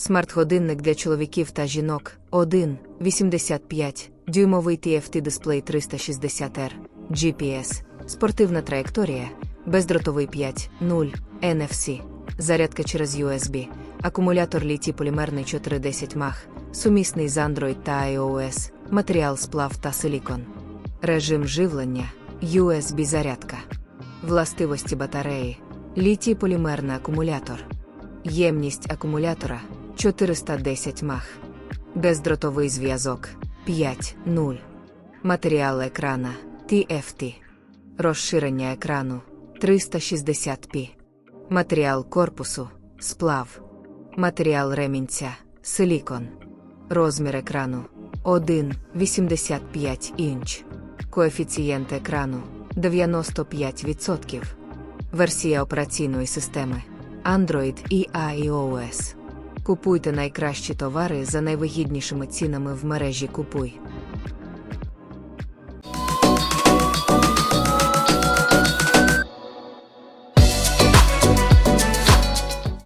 Смарт-годинник для чоловіків та жінок 1, 85, дюймовий TFT дисплей 360R, GPS, спортивна траєкторія, бездротовий 5, 0, NFC, зарядка через USB, акумулятор літій полімерний 410 мах, сумісний з Android та iOS, матеріал сплав та силікон. Режим живлення, USB зарядка. Властивості батареї, літій полімерний акумулятор. Ємність акумулятора 410 мах. Бездротовий зв'язок 5.0. Матеріал екрана TFT. Розширення екрану 360p. Матеріал корпусу сплав. Матеріал ремінця силікон. Розмір екрану 1,85 інч. Коефіцієнт екрану 95%. Версія операційної системи Android і iOS. Купуйте найкращі товари за найвигіднішими цінами в мережі Купуй.